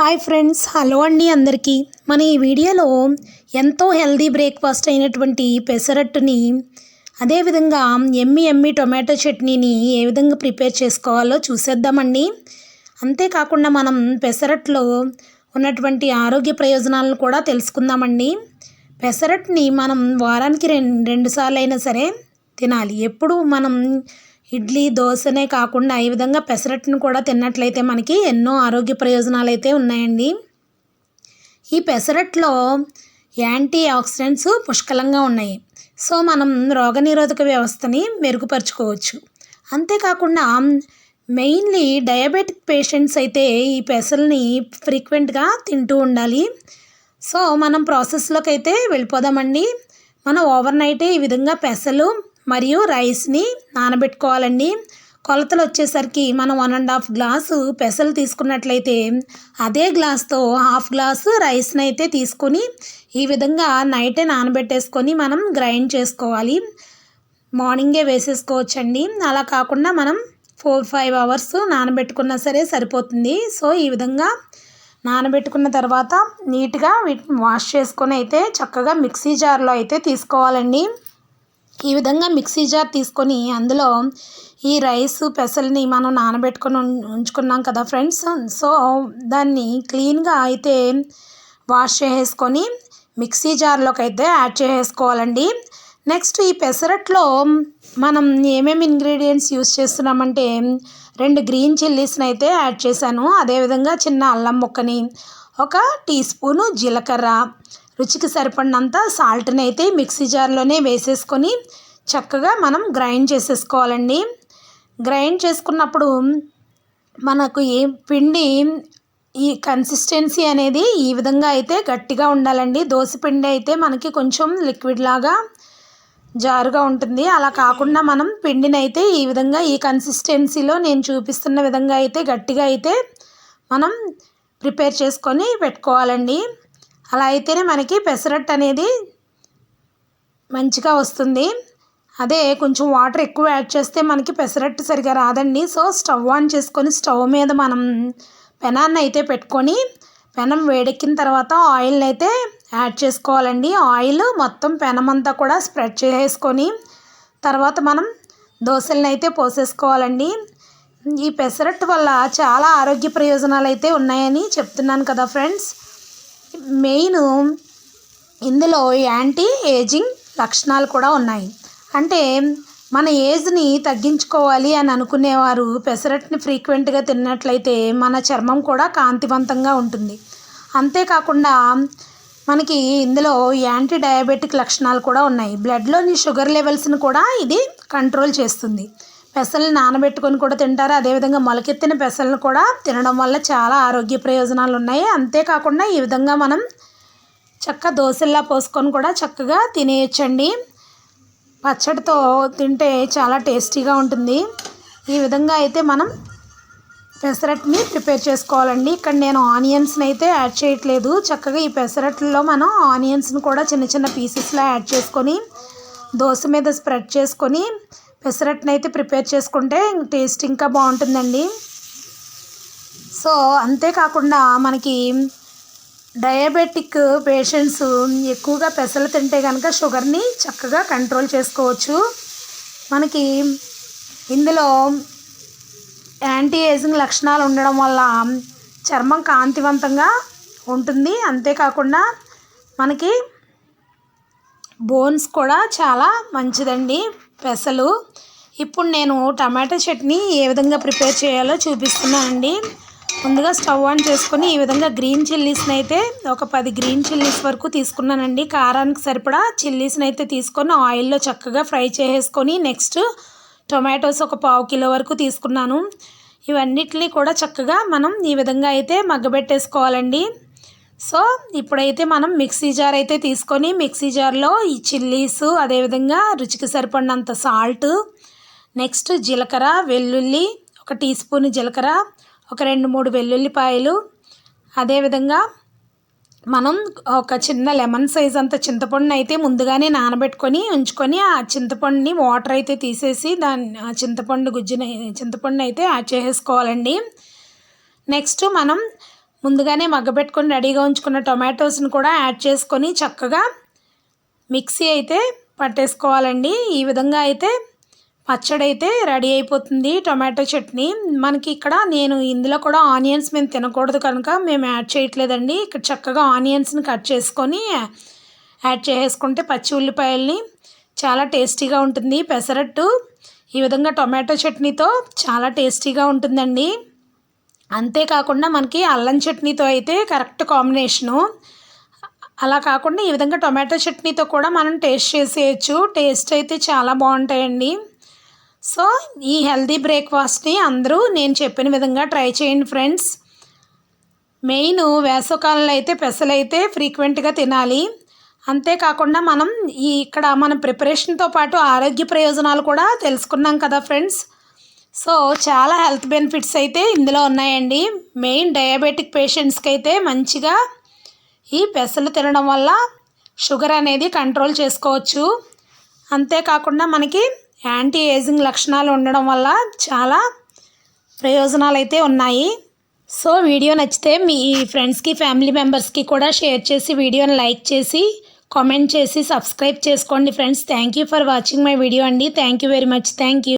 Hi friends hello అండి అందరికీ. మన ఈ వీడియోలో ఎంతో హెల్దీ బ్రేక్ఫాస్ట్ అయినటువంటి పెసరట్టుని అదేవిధంగా ఎమ్మి ఎమ్మి టొమాటో చట్నీని ఏ విధంగా ప్రిపేర్ చేసుకోవాలో చూసేద్దామండి. అంతేకాకుండా మనం పెసరట్లో ఉన్నటువంటి ఆరోగ్య ప్రయోజనాలను కూడా తెలుసుకుందామండి. పెసరట్టుని మనం వారానికి రెండు రెండు సార్లు అయినా సరే తినాలి. ఎప్పుడు మనం ఇడ్లీ దోశనే కాకుండా ఈ విధంగా పెసరట్టును కూడా తిన్నట్లయితే మనకి ఎన్నో ఆరోగ్య ప్రయోజనాలు అయితే ఉన్నాయండి. ఈ పెసరట్లో యాంటీ ఆక్సిడెంట్స్ పుష్కలంగా ఉన్నాయి. సో మనం రోగనిరోధక వ్యవస్థని మెరుగుపరుచుకోవచ్చు. అంతేకాకుండా మెయిన్లీ డయాబెటిక్ పేషెంట్స్ అయితే ఈ పెసల్ని ఫ్రీక్వెంట్గా తింటూ ఉండాలి. సో మనం ప్రాసెస్లోకి అయితే వెళ్ళిపోదామండి. మనం ఓవర్ నైటే ఈ విధంగా పెసలు మరియు రైస్ని నానబెట్టుకోవాలండి. కొలతలు వచ్చేసరికి మనం వన్ అండ్ హాఫ్ గ్లాసు పెసలు తీసుకున్నట్లయితే అదే గ్లాస్తో హాఫ్ గ్లాసు రైస్ని అయితే తీసుకొని ఈ విధంగా నైటే నానబెట్టేసుకొని మనం గ్రైండ్ చేసుకోవాలి. మార్నింగే వేసేసుకోవచ్చండి. అలా కాకుండా మనం ఫోర్ ఫైవ్ అవర్స్ నానబెట్టుకున్నా సరే సరిపోతుంది. సో ఈ విధంగా నానబెట్టుకున్న తర్వాత నీట్గా వీటిని వాష్ చేసుకొని అయితే చక్కగా మిక్సీ జార్లో అయితే తీసుకోవాలండి. ఈ విధంగా మిక్సీ జార్ తీసుకొని అందులో ఈ రైస్ పెసల్ని మనం నానబెట్టుకొని ఉంచుకున్నాం కదా ఫ్రెండ్స్. సో దాన్ని క్లీన్గా అయితే వాష్ చేసేసుకొని మిక్సీ జార్లోకి అయితే యాడ్ చేసేసుకోవాలండి. నెక్స్ట్ ఈ పెసరట్లో మనం ఏమేమి ఇంగ్రీడియంట్స్ యూస్ చేస్తున్నామంటే రెండు గ్రీన్ చిల్లీస్ని అయితే యాడ్ చేశాను. అదేవిధంగా చిన్న అల్లం ముక్కని ఒక టీ స్పూను జీలకర్ర రుచికి సరిపడినంత సాల్ట్ని అయితే మిక్సీ జార్లోనే వేసేసుకొని చక్కగా మనం గ్రైండ్ చేసేసుకోవాలండి. గ్రైండ్ చేసుకున్నప్పుడు మనకు ఏ పిండి ఈ కన్సిస్టెన్సీ అనేది ఈ విధంగా అయితే గట్టిగా ఉండాలండి. దోశ పిండి అయితే మనకి కొంచెం లిక్విడ్ లాగా జారుగా ఉంటుంది. అలా కాకుండా మనం పిండిని అయితే ఈ విధంగా ఈ కన్సిస్టెన్సీలో నేను చూపిస్తున్న విధంగా అయితే గట్టిగా అయితే మనం ప్రిపేర్ చేసుకొని పెట్టుకోవాలండి. అలా అయితేనే మనకి పెసరట్టు అనేది మంచిగా వస్తుంది. అదే కొంచెం వాటర్ ఎక్కువ యాడ్ చేస్తే మనకి పెసరట్టు సరిగా రాదండి. సో స్టవ్ ఆన్ చేసుకొని స్టవ్ మీద మనం పెనాన్ని అయితే పెట్టుకొని పెనం వేడెక్కిన తర్వాత ఆయిల్ని అయితే యాడ్ చేసుకోవాలండి. ఆయిల్ మొత్తం పెనం అంతా కూడా స్ప్రెడ్ చేసుకొని తర్వాత మనం దోశలను అయితే పోసేసుకోవాలండి. ఈ పెసరట్టు వల్ల చాలా ఆరోగ్య ప్రయోజనాలు అయితే ఉన్నాయని చెప్తున్నాను కదా ఫ్రెండ్స్. మెయిన్ ఇందులో యాంటీ ఏజింగ్ లక్షణాలు కూడా ఉన్నాయి. అంటే మన ఏజ్ని తగ్గించుకోవాలి అని అనుకునేవారు పెసరట్ని ఫ్రీక్వెంట్గా తిన్నట్లయితే మన చర్మం కూడా కాంతివంతంగా ఉంటుంది. అంతేకాకుండా మనకి ఇందులో యాంటీ డయాబెటిక్ లక్షణాలు కూడా ఉన్నాయి. బ్లడ్లోని షుగర్ లెవెల్స్ని కూడా ఇది కంట్రోల్ చేస్తుంది. పెసల్ని నానబెట్టుకొని కూడా తింటారు. అదేవిధంగా మొలకెత్తిన పెసలను కూడా తినడం వల్ల చాలా ఆరోగ్య ప్రయోజనాలు ఉన్నాయి. అంతేకాకుండా ఈ విధంగా మనం చక్క దోశల్లా పోసుకొని కూడా చక్కగా తినేయచ్చండి. పచ్చడితో తింటే చాలా టేస్టీగా ఉంటుంది. ఈ విధంగా అయితే మనం పెసరట్ని ప్రిపేర్ చేసుకోవాలండి. ఇక్కడ నేను ఆనియన్స్ని అయితే యాడ్ చేయట్లేదు. చక్కగా ఈ పెసరట్లో మనం ఆనియన్స్ని కూడా చిన్న చిన్న పీసెస్లో యాడ్ చేసుకొని దోశ మీద స్ప్రెడ్ చేసుకొని పెసరట్ని అయితే ప్రిపేర్ చేసుకుంటే టేస్ట్ ఇంకా బాగుంటుందండి. సో అంతేకాకుండా మనకి డయాబెటిక్ పేషెంట్స్ ఎక్కువగా పెసలు తింటే కనుక షుగర్ని చక్కగా కంట్రోల్ చేసుకోవచ్చు. మనకి ఇందులో యాంటీ ఏజింగ్ లక్షణాలు ఉండడం వల్ల చర్మం కాంతివంతంగా ఉంటుంది. అంతేకాకుండా మనకి బోన్స్ కూడా చాలా మంచిదండి పెసలు. ఇప్పుడు నేను టమాటా చట్నీ ఏ విధంగా ప్రిపేర్ చేయాలో చూపిస్తున్నానండి. ముందుగా స్టవ్ ఆన్ చేసుకొని ఈ విధంగా గ్రీన్ చిల్లీస్ని అయితే ఒక పది గ్రీన్ చిల్లీస్ వరకు తీసుకున్నానండి. కారానికి సరిపడా చిల్లీస్ని అయితే తీసుకొని ఆయిల్లో చక్కగా ఫ్రై చేసేసుకొని నెక్స్ట్ టొమాటోస్ ఒక పావు కిలో వరకు తీసుకున్నాను. ఇవన్నిటిని కూడా చక్కగా మనం ఈ విధంగా అయితే మగ్గబెట్టేసుకోవాలండి. సో ఇప్పుడైతే మనం మిక్సీ జార్ అయితే తీసుకొని మిక్సీ జార్లో ఈ చిల్లీస్ అదేవిధంగా రుచికి సరిపడినంత సాల్ట్ నెక్స్ట్ జీలకర్ర వెల్లుల్లి ఒక టీ స్పూన్ జీలకర్ర ఒక రెండు మూడు వెల్లుల్లిపాయలు అదేవిధంగా మనం ఒక చిన్న లెమన్ సైజ్ అంత చింతపండుని అయితే ముందుగానే నానబెట్టుకొని ఉంచుకొని ఆ చింతపండుని వాటర్ అయితే తీసేసి దాన్ని ఆ చింతపండు గుజ్జుని చింతపండుని అయితే యాడ్ చేసేసుకోవాలండి. నెక్స్ట్ మనం ముందుగానే మగ్గబెట్టుకొని రెడీగా ఉంచుకున్న టొమాటోస్ని కూడా యాడ్ చేసుకొని చక్కగా మిక్సీ అయితే పట్టేసుకోవాలండి. ఈ విధంగా అయితే పచ్చడి అయితే రెడీ అయిపోతుంది టొమాటో చట్నీ. మనకి ఇక్కడ నేను ఇందులో కూడా ఆనియన్స్ మేము తినకూడదు కనుక మేము యాడ్ చేయట్లేదండి. ఇక్కడ చక్కగా ఆనియన్స్ని కట్ చేసుకొని యాడ్ చేసుకుంటే పచ్చి ఉల్లిపాయల్ని చాలా టేస్టీగా ఉంటుంది. పెసరట్టు ఈ విధంగా టొమాటో చట్నీతో చాలా టేస్టీగా ఉంటుందండి. అంతేకాకుండా మనకి అల్లం చట్నీతో అయితే కరెక్ట్ కాంబినేషను. అలా కాకుండా ఈ విధంగా టొమాటో చట్నీతో కూడా మనం టేస్ట్ చేసేయచ్చు. టేస్ట్ అయితే చాలా బాగుంటాయండి. సో ఈ హెల్దీ బ్రేక్ఫాస్ట్ని అందరూ నేను చెప్పిన విధంగా ట్రై చేయండి ఫ్రెండ్స్. మెయిన్ వేసవకాలంలో అయితే పెసలు అయితే ఫ్రీక్వెంట్గా తినాలి. అంతేకాకుండా మనం ఈ ఇక్కడ మన ప్రిపరేషన్తో పాటు ఆరోగ్య ప్రయోజనాలు కూడా తెలుసుకున్నాం కదా ఫ్రెండ్స్. సో చాలా హెల్త్ బెనిఫిట్స్ అయితే ఇందులో ఉన్నాయండి. మెయిన్ డయాబెటిక్ పేషెంట్స్కి అయితే మంచిగా ఈ పెసలు తినడం వల్ల షుగర్ అనేది కంట్రోల్ చేసుకోవచ్చు. అంతేకాకుండా మనకి యాంటీ ఏజింగ్ లక్షణాలు ఉండడం వల్ల చాలా ప్రయోజనాలు అయితే ఉన్నాయి. సో వీడియో నచ్చితే మీ ఫ్రెండ్స్కి ఫ్యామిలీ మెంబర్స్కి కూడా షేర్ చేసి వీడియోని లైక్ చేసి కామెంట్ చేసి సబ్స్క్రైబ్ చేసుకోండి friends. Thank you for watching my video అండి. Thank you very much. Thank you